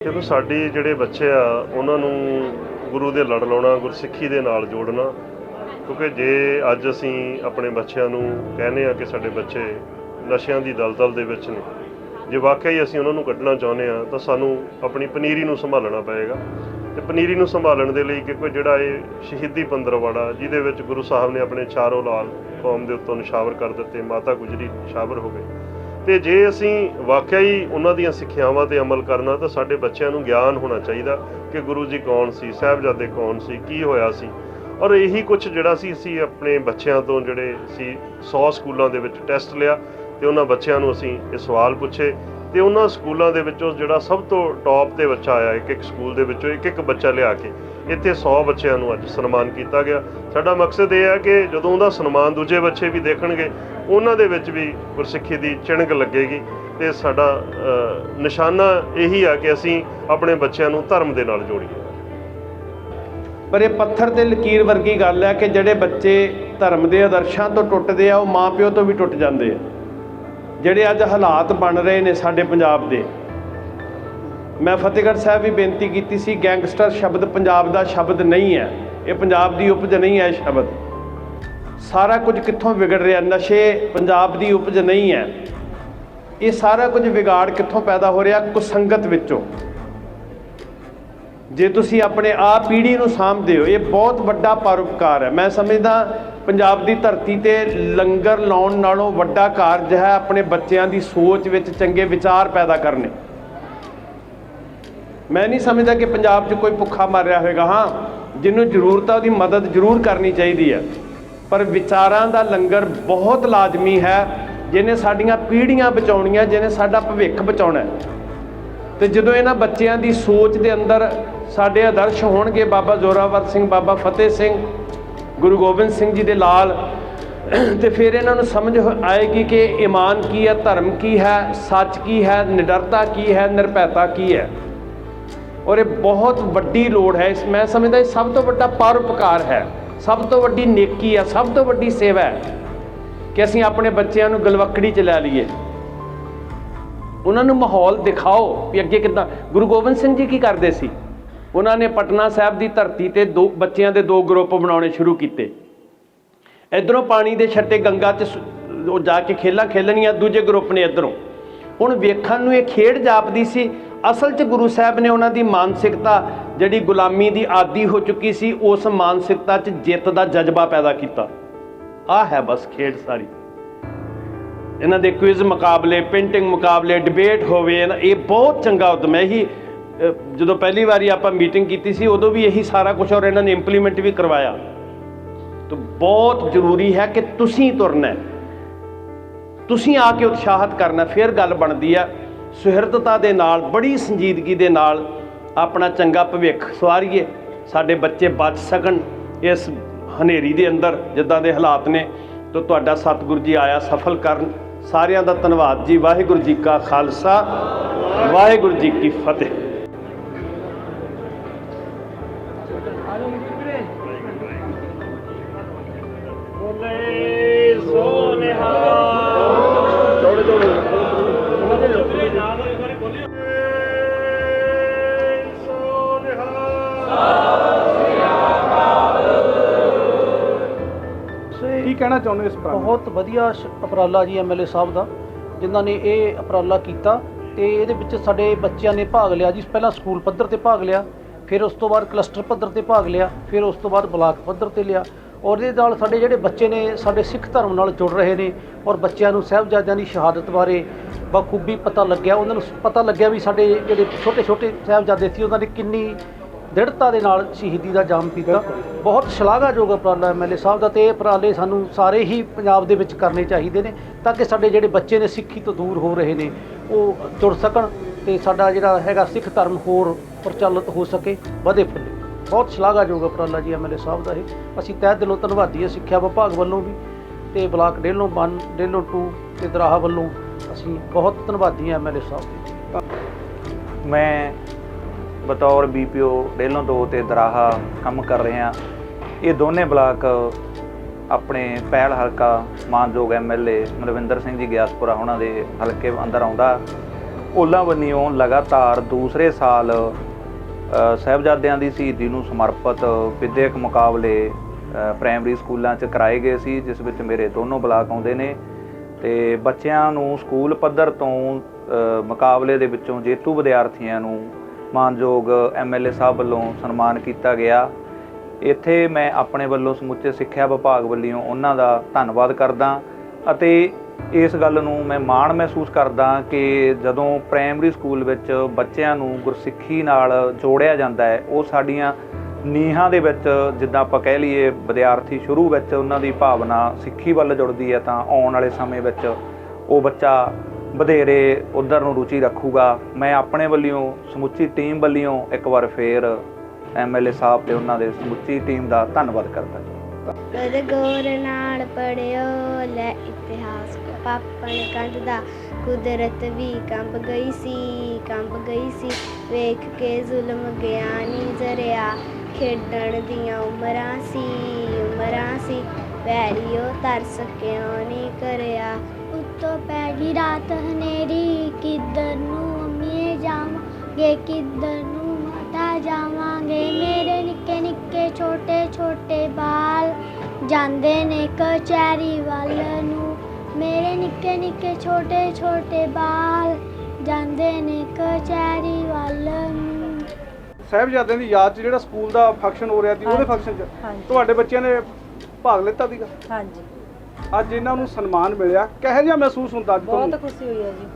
ਦੇਖੋ ਸਾਡੀ ਜਿਹੜੇ ਬੱਚੇ ਆ, ਉਹਨਾਂ ਨੂੰ ਗੁਰੂ ਦੇ ਲੜ ਲਾਉਣਾ, ਗੁਰਸਿੱਖੀ ਦੇ ਨਾਲ ਜੋੜਨਾ, ਕਿਉਂਕਿ ਜੇ ਅੱਜ ਅਸੀਂ ਆਪਣੇ ਬੱਚਿਆਂ ਨੂੰ ਕਹਿੰਦੇ ਆ ਕਿ ਸਾਡੇ ਬੱਚੇ ਨਸ਼ਿਆਂ ਦੀ ਦਲਦਲ ਦੇ ਵਿੱਚ ਨੇ, ਜੇ ਵਾਕਈ ਅਸੀਂ ਉਹਨਾਂ ਨੂੰ ਕੱਢਣਾ ਚਾਹੁੰਦੇ ਆ, ਤਾਂ ਸਾਨੂੰ ਆਪਣੀ ਪਨੀਰੀ ਨੂੰ ਸੰਭਾਲਣਾ ਪਏਗਾ। ਤੇ ਪਨੀਰੀ ਨੂੰ ਸੰਭਾਲਣ ਦੇ ਲਈ ਕਿਉਂਕਿ ਜਿਹੜਾ ਇਹ ਸ਼ਹੀਦੀ ਪੰਦਰਵਾੜਾ, ਜਿਹਦੇ ਵਿੱਚ ਗੁਰੂ ਸਾਹਿਬ ਨੇ ਆਪਣੇ ਚਾਰੋਂ ਲਾਲ ਕੌਮ ਦੇ ਉੱਤੋਂ ਨਿਸ਼ਾਵਰ ਕਰ ਦਿੱਤੇ, ਮਾਤਾ ਗੁਜਰੀ ਨਿਸ਼ਾਵਰ ਹੋ ਗਏ ਤੇ ਜੇ ਅਸੀਂ ਵਾਕਿਆ ਹੀ ਉਹਨਾਂ ਦੀਆਂ ਸਿੱਖਿਆਵਾਂ ਤੇ ਅਮਲ ਕਰਨਾ, ਤਾਂ ਸਾਡੇ ਬੱਚਿਆਂ ਨੂੰ ਗਿਆਨ ਹੋਣਾ ਚਾਹੀਦਾ ਕਿ ਗੁਰੂ ਜੀ ਕੌਣ ਸੀ, ਸਾਹਿਬਜ਼ਾਦੇ ਕੌਣ ਸੀ, ਕੀ ਹੋਇਆ ਸੀ। ਔਰ ਇਹੀ ਕੁਝ ਜਿਹੜਾ ਸੀ, ਅਸੀਂ ਆਪਣੇ ਬੱਚਿਆਂ ਤੋਂ ਜਿਹੜੇ ਸੀ 100 ਸਕੂਲਾਂ ਦੇ ਵਿੱਚ ਟੈਸਟ ਲਿਆ ਤੇ ਉਹਨਾਂ ਬੱਚਿਆਂ ਨੂੰ ਅਸੀਂ ਇਹ ਸਵਾਲ ਪੁੱਛੇ ਤੇ ਉਹਨਾਂ ਸਕੂਲਾਂ ਦੇ ਵਿੱਚੋਂ ਜਿਹੜਾ ਸਭ ਤੋਂ ਟੌਪ ਤੇ ਬੱਚਾ ਆਇਆ ਇੱਕ ਇੱਕ ਸਕੂਲ ਦੇ ਵਿੱਚੋਂ ਇੱਕ ਇੱਕ ਬੱਚਾ ਲਿਆ ਕੇ ਇੱਥੇ 100 ਬੱਚਿਆਂ ਨੂੰ ਅੱਜ ਸਨਮਾਨ ਕੀਤਾ ਗਿਆ। ਸਾਡਾ ਮਕਸਦ ਇਹ ਹੈ ਕਿ ਜਦੋਂ ਉਹਦਾ ਸਨਮਾਨ ਦੂਜੇ ਬੱਚੇ ਵੀ ਦੇਖਣਗੇ, ਉਹਨਾਂ ਦੇ ਵਿੱਚ ਵੀ ਗੁਰਸਿੱਖੀ ਦੀ ਚਿਣਗ ਲੱਗੇਗੀ। ਤੇ ਸਾਡਾ ਨਿਸ਼ਾਨਾ ਇਹੀ ਆ ਕਿ ਅਸੀਂ ਆਪਣੇ ਬੱਚਿਆਂ ਨੂੰ ਧਰਮ ਦੇ ਨਾਲ ਜੋੜੀਏ। ਪਰ ਇਹ ਪੱਥਰ ਤੇ ਲਕੀਰ ਵਰਗੀ ਗੱਲ ਹੈ ਕਿ ਜਿਹੜੇ ਬੱਚੇ ਧਰਮ ਦੇ ਆਦਰਸ਼ਾਂ ਤੋਂ ਟੁੱਟਦੇ ਆ, ਉਹ ਮਾਪਿਓ ਤੋਂ ਵੀ ਟੁੱਟ ਜਾਂਦੇ ਆ। ਜਿਹੜੇ ਅੱਜ ਹਾਲਾਤ ਬਣ ਰਹੇ ਨੇ ਸਾਡੇ ਪੰਜਾਬ ਦੇ ਮੈਂ ਫਤਿਹਗੜ੍ਹ ਸਾਹਿਬ ਵੀ ਬੇਨਤੀ ਕੀਤੀ ਸੀ, ਗੈਂਗਸਟਰ ਸ਼ਬਦ ਪੰਜਾਬ ਦਾ ਸ਼ਬਦ ਨਹੀਂ ਹੈ। ਇਹ ਪੰਜਾਬ ਦੀ ਉਪਜ ਨਹੀਂ ਹੈ ਇਹ ਸ਼ਬਦ। ਸਾਰਾ ਕੁਝ ਕਿੱਥੋਂ ਵਿਗੜ ਰਿਹਾ? ਨਸ਼ੇ ਪੰਜਾਬ ਦੀ ਉਪਜ ਨਹੀਂ ਹੈ। ਇਹ ਸਾਰਾ ਕੁਝ ਵਿਗਾੜ ਕਿੱਥੋਂ ਪੈਦਾ ਹੋ ਰਿਹਾ? ਕੁਸੰਗਤ ਵਿੱਚੋਂ। ਜੇ ਤੁਸੀਂ ਆਪਣੇ ਆਪ ਪੀੜ੍ਹੀ ਨੂੰ ਸਾਂਭਦੇ ਹੋ, ਇਹ ਬਹੁਤ ਵੱਡਾ ਪਰਉਪਕਾਰ ਹੈ। ਮੈਂ ਸਮਝਦਾ ਪੰਜਾਬ ਦੀ ਧਰਤੀ ਤੇ ਲੰਗਰ ਲਾਉਣ ਨਾਲੋਂ ਵੱਡਾ ਕਾਰਜ ਹੈ ਆਪਣੇ ਬੱਚਿਆਂ ਦੀ ਸੋਚ ਵਿੱਚ ਚੰਗੇ ਵਿਚਾਰ ਪੈਦਾ ਕਰਨੇ। ਮੈਂ ਨਹੀਂ ਸਮਝਦਾ ਕਿ ਪੰਜਾਬ 'ਚ ਕੋਈ ਭੁੱਖਾ ਮਰ ਰਿਹਾ ਹੋਵੇਗਾ ਹਾਂ, ਜਿਹਨੂੰ ਜ਼ਰੂਰਤ ਆ, ਉਹਦੀ ਮਦਦ ਜ਼ਰੂਰ ਕਰਨੀ ਚਾਹੀਦੀ ਹੈ। ਪਰ ਵਿਚਾਰਾਂ ਦਾ ਲੰਗਰ ਬਹੁਤ ਲਾਜ਼ਮੀ ਹੈ, ਜਿਹਨੇ ਸਾਡੀਆਂ ਪੀੜ੍ਹੀਆਂ ਬਚਾਉਣੀਆਂ, ਜਿਹਨੇ ਸਾਡਾ ਭਵਿੱਖ ਬਚਾਉਣਾ ਹੈ। ਤੇ ਜਦੋਂ ਇਹਨਾਂ ਬੱਚਿਆਂ ਦੀ ਸੋਚ ਦੇ ਅੰਦਰ ਸਾਡੇ ਆਦਰਸ਼ ਹੋਣਗੇ, ਬਾਬਾ ਜ਼ੋਰਾਵਰ ਸਿੰਘ, ਬਾਬਾ ਫਤਿਹ ਸਿੰਘ, ਗੁਰੂ ਗੋਬਿੰਦ ਸਿੰਘ ਜੀ ਦੇ ਲਾਲ, ਤੇ ਫਿਰ ਇਹਨਾਂ ਨੂੰ ਸਮਝ ਹੋ- ਆਏਗੀ ਕਿ ਈਮਾਨ ਕੀ ਹੈ, ਧਰਮ ਕੀ ਹੈ, ਸੱਚ ਕੀ ਹੈ, ਨਿਡਰਤਾ ਕੀ ਹੈ, ਨਿਰਭੈਤਾ ਕੀ ਹੈ। ਔਰ ਇਹ ਬਹੁਤ ਵੱਡੀ ਲੋੜ ਹੈ ਇਸ ਮੈਂ ਸਮਝਦਾ ਇਹ ਸਭ ਤੋਂ ਵੱਡਾ ਪਰਉਪਕਾਰ ਹੈ, ਸਭ ਤੋਂ ਵੱਡੀ ਨੇਕੀ ਹੈ, ਸਭ ਤੋਂ ਵੱਡੀ ਸੇਵਾ ਹੈ ਕਿ ਅਸੀਂ ਆਪਣੇ ਬੱਚਿਆਂ ਨੂੰ ਗਲਵੱਕੜੀ ਚ ਲੈ ਲਈਏ। ਉਹਨਾਂ ਨੂੰ ਮਾਹੌਲ ਦਿਖਾਓ ਵੀ ਅੱਗੇ ਕਿੱਦਾਂ। ਗੁਰੂ ਗੋਬਿੰਦ ਸਿੰਘ ਜੀ ਕੀ ਕਰਦੇ ਸੀ? ਉਹਨਾਂ ਨੇ ਪਟਨਾ ਸਾਹਿਬ ਦੀ ਧਰਤੀ ਤੇ ਦੋ ਬੱਚਿਆਂ ਦੇ ਦੋ ਗਰੁੱਪ ਬਣਾਉਣੇ ਸ਼ੁਰੂ ਕੀਤੇ। ਇਧਰੋਂ ਪਾਣੀ ਦੇ ਛੱਟੇ ਗੰਗਾ 'ਚ ਉਹ ਜਾ ਕੇ ਖੇਲਾਂ ਖੇਲਣੀਆਂ, ਦੂਜੇ ਗਰੁੱਪ ਨੇ ਇਧਰੋਂ। ਹੁਣ ਵੇਖਣ ਨੂੰ ਇਹ ਖੇਡ ਜਾਪਦੀ ਸੀ। ਅਸਲ 'ਚ ਗੁਰੂ ਸਾਹਿਬ ਨੇ ਉਹਨਾਂ ਦੀ ਮਾਨਸਿਕਤਾ, ਜਿਹੜੀ ਗੁਲਾਮੀ ਦੀ ਆਦੀ ਹੋ ਚੁੱਕੀ ਸੀ, ਉਸ ਮਾਨਸਿਕਤਾ 'ਚ ਜਿੱਤ ਦਾ ਜਜ਼ਬਾ ਪੈਦਾ ਕੀਤਾ। ਆਹ ਹੈ ਬਸ ਖੇਡ ਸਾਰੀ। ਇਹਨਾਂ ਦੇ ਕੁਇਜ਼ ਮੁਕਾਬਲੇ ਪੇਂਟਿੰਗ ਮੁਕਾਬਲੇ ਡਿਬੇਟ ਹੋਵੇ ਇਹ ਬਹੁਤ ਚੰਗਾ ਉਦਮ ਹੈ। ਇਹੀ ਜਦੋਂ ਪਹਿਲੀ ਵਾਰੀ ਆਪਾਂ ਮੀਟਿੰਗ ਕੀਤੀ ਸੀ, ਉਦੋਂ ਵੀ ਇਹੀ ਸਾਰਾ ਕੁਝ ਔਰ ਇਹਨਾਂ ਨੇ ਇੰਪਲੀਮੈਂਟ ਵੀ ਕਰਵਾਇਆ। ਤਾਂ ਬਹੁਤ ਜ਼ਰੂਰੀ ਹੈ ਕਿ ਤੁਸੀਂ ਤੁਰਨਾ ਹੈ। ਤੁਸੀਂ ਆ ਕੇ ਉਤਸ਼ਾਹਤ ਕਰਨਾ, ਫਿਰ ਗੱਲ ਬਣਦੀ ਆ। ਸੁਹਿਰਦਤਾ ਦੇ ਨਾਲ, ਬੜੀ ਸੰਜੀਦਗੀ ਦੇ ਨਾਲ ਆਪਣਾ ਚੰਗਾ ਭਵਿੱਖ ਸਵਾਰੀਏ। ਸਾਡੇ ਬੱਚੇ ਬਚ ਸਕਣ ਇਸ ਹਨੇਰੀ ਦੇ ਅੰਦਰ, ਜਿੱਦਾਂ ਦੇ ਹਾਲਾਤ ਨੇ। ਤਾਂ ਤੁਹਾਡਾ ਸਤਿਗੁਰੂ ਜੀ ਆਇਆ ਸਫਲ ਕਰਨ। ਸਾਰਿਆਂ ਦਾ ਧੰਨਵਾਦ ਜੀ। ਵਾਹਿਗੁਰੂ ਜੀ ਕਾ ਖਾਲਸਾ, ਵਾਹਿਗੁਰੂ ਜੀ ਕੀ ਫਤਿਹ। ਕੀ ਕਹਿਣਾ ਚਾਹੁੰਦੇ ਹੋ ਇਸ ਉਪਰਾਲੇ ਬਹੁਤ ਵਧੀਆ ਸ਼- ਉਪਰਾਲਾ ਜੀ ਐਮਐਲਏ ਸਾਹਿਬ ਦਾ, ਜਿਨ੍ਹਾਂ ਨੇ ਇਹ ਉਪਰਾਲਾ ਕੀਤਾ ਤੇ ਇਹਦੇ ਵਿੱਚ ਸਾਡੇ ਬੱਚਿਆਂ ਨੇ ਭਾਗ ਲਿਆ ਜੀ। ਪਹਿਲਾਂ ਸਕੂਲ ਪੱਧਰ ਤੇ ਭਾਗ ਲਿਆ, ਫਿਰ ਉਸ ਤੋਂ ਬਾਅਦ ਕਲਸਟਰ ਪੱਧਰ ਤੇ ਭਾਗ ਲਿਆ, ਫਿਰ ਉਸ ਤੋਂ ਬਾਅਦ ਬਲਾਕ ਪੱਧਰ ਤੇ ਲਿਆ। ਔਰ ਇਹਦੇ ਨਾਲ ਸਾਡੇ ਜਿਹੜੇ ਬੱਚੇ ਨੇ, ਸਾਡੇ ਸਿੱਖ ਧਰਮ ਨਾਲ ਜੁੜ ਰਹੇ ਨੇ ਔਰ ਬੱਚਿਆਂ ਨੂੰ ਸਾਹਿਬਜ਼ਾਦਿਆਂ ਦੀ ਸ਼ਹਾਦਤ ਬਾਰੇ ਬਖੂਬੀ ਪਤਾ ਲੱਗਿਆ। ਉਹਨਾਂ ਨੂੰ ਪਤਾ ਲੱਗਿਆ ਵੀ ਸਾਡੇ ਜਿਹੜੇ ਛੋਟੇ ਛੋਟੇ ਸਾਹਿਬਜ਼ਾਦੇ ਸੀ, ਉਹਨਾਂ ਨੇ ਕਿੰਨੀ ਦ੍ਰਿੜਤਾ ਦੇ ਨਾਲ ਸ਼ਹੀਦੀ ਦਾ ਜਾਮ ਪੀਤਾ ਬਹੁਤ ਸ਼ਲਾਘਾਯੋਗ ਉਪਰਾਲਾ ਐਮਐਲਏ ਸਾਹਿਬ ਦਾ ਤੇ ਇਹ ਉਪਰਾਲੇ ਸਾਨੂੰ ਸਾਰੇ ਹੀ ਪੰਜਾਬ ਦੇ ਵਿੱਚ ਕਰਨੇ ਚਾਹੀਦੇ ਨੇ ਤਾਂ ਕਿ ਸਾਡੇ ਜਿਹੜੇ ਬੱਚੇ ਨੇ ਸਿੱਖੀ ਤੋਂ ਦੂਰ ਹੋ ਰਹੇ ਨੇ, ਉਹ ਜੁੜ ਸਕਣ ਤੇ ਸਾਡਾ ਜਿਹੜਾ ਹੈਗਾ ਸਿੱਖ ਧਰਮ ਹੋਰ ਪ੍ਰਚਲਿਤ ਹੋ ਸਕੇ, ਵਧੇ ਫੁੱਲੇ। ਬਹੁਤ ਸ਼ਲਾਘਾਯੋਗ ਉਪਰਾਲਾ ਜੀ ਐਮਐਲਏ ਸਾਹਿਬ ਦਾ ਇਹ। ਅਸੀਂ ਤਹਿ ਦਿਲੋਂ ਧੰਨਵਾਦੀ ਹਾਂ ਸਿੱਖਿਆ ਵਿਭਾਗ ਵੱਲੋਂ ਵੀ ਤੇ ਬਲਾਕ ਡੇਲੋਂ 1 ਡੇਲੋਂ 2 ਤੇ ਦਰਾਹਾ ਵੱਲੋਂ ਅਸੀਂ ਬਹੁਤ ਧੰਨਵਾਦੀ ਹਾਂ ਐਮਐਲਏ ਸਾਹਿਬ ਦੇ। ਮੈਂ ਬਤੌਰ ਬੀਪੀਓ ਡੇਲੋਂ ਦੋ ਤੇ ਦਰਾਹਾ ਕੰਮ ਕਰ ਰਹੇ ਹਾਂ। ਇਹ ਦੋਨੇ ਬਲਾਕ ਆਪਣੇ ਪਹਿਲ ਹਲਕਾ ਮਾਨਯੋਗ ਐਮਐਲਏ ਮਨਵਿੰਦਰ ਸਿੰਘ ਜੀ ਗਿਆਸਪੁਰਾ ਉਹਨਾਂ ਦੇ ਹਲਕੇ ਅੰਦਰ ਆਉਂਦਾ। ਉਹਨਾਂ ਵੱਲੋਂ ਲਗਾਤਾਰ ਦੂਸਰੇ ਸਾਲ ਅ, ਸਾਹਿਬਜ਼ਾਦਿਆਂ ਦੀ ਸ਼ਹੀਦੀ ਨੂੰ ਸਮਰਪਿਤ ਵਿਦਿਅਕ ਮੁਕਾਬਲੇ ਪ੍ਰਾਇਮਰੀ ਸਕੂਲਾਂ 'ਚ ਕਰਾਏ ਗਏ ਸੀ ਜਿਸ ਵਿੱਚ ਮੇਰੇ ਦੋਨੋਂ ਬਲਾਕ ਆਉਂਦੇ ਨੇ। ਤੇ ਬੱਚਿਆਂ ਨੂੰ ਸਕੂਲ ਪੱਧਰ ਤੋਂ ਮੁਕਾਬਲੇ ਦੇ ਵਿੱਚੋਂ ਜੇਤੂ ਵਿਦਿਆਰਥੀਆਂ ਨੂੰ ਮਾਨਯੋਗ ਐਮਐਲਏ ਸਾਹਿਬ ਵੱਲੋਂ ਸਨਮਾਨ ਕੀਤਾ ਗਿਆ। ਇੱਥੇ ਮੈਂ ਆਪਣੇ ਵੱਲੋਂ ਸਮੁੱਚੇ ਸਿੱਖਿਆ ਵਿਭਾਗ ਵੱਲੋਂ ਉਹਨਾਂ ਦਾ ਧੰਨਵਾਦ ਕਰਦਾ ਅਤੇ ਇਸ ਗੱਲ ਨੂੰ ਮੈਂ ਮਾਣ ਮਹਿਸੂਸ ਕਰਦਾ ਕਿ ਜਦੋਂ ਪ੍ਰਾਇਮਰੀ ਸਕੂਲ ਵਿੱਚ ਬੱਚਿਆਂ ਨੂੰ ਗੁਰਸਿੱਖੀ ਨਾਲ ਜੋੜਿਆ ਜਾਂਦਾ ਹੈ, ਉਹ ਸਾਡੀਆਂ ਨੀਹਾਂ ਦੇ ਵਿੱਚ ਜਿੱਦਾਂ ਆਪਾਂ ਕਹਿ ਲਈਏ ਵਿਦਿਆਰਥੀ ਸ਼ੁਰੂ ਵਿੱਚ ਉਹਨਾਂ ਦੀ ਭਾਵਨਾ ਸਿੱਖੀ ਵੱਲ ਜੁੜਦੀ ਹੈ, ਤਾਂ ਆਉਣ ਵਾਲੇ ਸਮੇਂ ਵਿੱਚ ਉਹ ਬੱਚਾ ਵਧੇਰੇ ਉਧਰ ਨੂੰ ਰੁਚੀ ਰੱਖੂਗਾ। ਮੈਂ ਆਪਣੇ ਵੱਲੋਂ, ਸਮੁੱਚੀ ਟੀਮ ਵੱਲੋਂ ਇੱਕ ਵਾਰ ਫੇਰ ਐਮਐਲਏ ਸਾਹਿਬ ਤੇ ਉਹਨਾਂ ਦੇ ਸਮੁੱਚੀ ਟੀਮ ਦਾ ਧੰਨਵਾਦ ਕਰਦਾ ਕਦ ਗੌਰ ਨਾਲ ਪੜਿਓ, ਲੈ ਇਤਿਹਾਸ ਪਾਪਣ ਕੰਢਦਾ ਕੁਦਰਤ ਵੀ ਕੰਬ ਗਈ ਸੀ, ਕੰਬ ਗਈ ਸੀ। ਵੇਖ ਕੇ ਜ਼ੁਲਮ ਗਿਆਨੀ ਜ਼ਰਿਆ, ਖੇਡਣ ਦੀਆਂ ਉਮਰਾਂ ਸੀ ਉਮਰਾਂ ਸੀ। ਵੈਰੀਓ ਤਰਸ ਕਿਉਂ ਨਹੀਂ ਕਰਿਆ? ਉੱਤੋਂ ਪੈ ਗਈ ਰਾਤ ਹਨੇਰੀ ਕਿੱਧਰ ਨੂੰ ਅੰਮੀਏ ਜਾਵਾਂਗੇ ਕਿੱਧਰ ਨੂੰ ਮਾਤਾ ਜਾਵਾਂਗੇ? ਮੇਰੇ ਨਿੱਕੇ ਨਿੱਕੇ ਛੋਟੇ ਛੋਟੇ ਬਾਲ ਜਾਂਦੇ ਨੇ ਕਚਹਿਰੀ ਵੱਲ ਨੂੰ। ਮੇਰੇ ਨਿੱਕੇ ਨਿੱਕੇ ਛੋਟੇ ਛੋਟੇ ਬਾਲ ਜਾਂਦੇ ਨੇ ਕਚਹਿਰੀ ਵੱਲ ਨੂੰ। ਸਾਹਿਬਜ਼ਾਦਿਆਂ ਦੀ ਯਾਦ 'ਚ ਜਿਹੜਾ ਸਕੂਲ ਦਾ ਫੰਕਸ਼ਨ ਹੋ ਰਿਹਾ ਸੀ ਉਹਦੇ ਫੰਕਸ਼ਨ 'ਚ ਹਾਂਜੀ। ਤੁਹਾਡੇ ਬੱਚਿਆਂ ਨੇ ਭਾਗ ਲਿੱਤਾ ਸੀਗਾ? ਹਾਂਜੀ। ਅੱਜ ਇਹਨਾਂ ਨੂੰ ਸਨਮਾਨ ਮਿਲਿਆ। ਕਿਹੋ ਜਿਹਾ ਮਹਿਸੂਸ ਹੁੰਦਾ ਅੱਜ ਬਹੁਤ ਖੁਸ਼ੀ ਹੋਈ ਹੈ ਜੀ।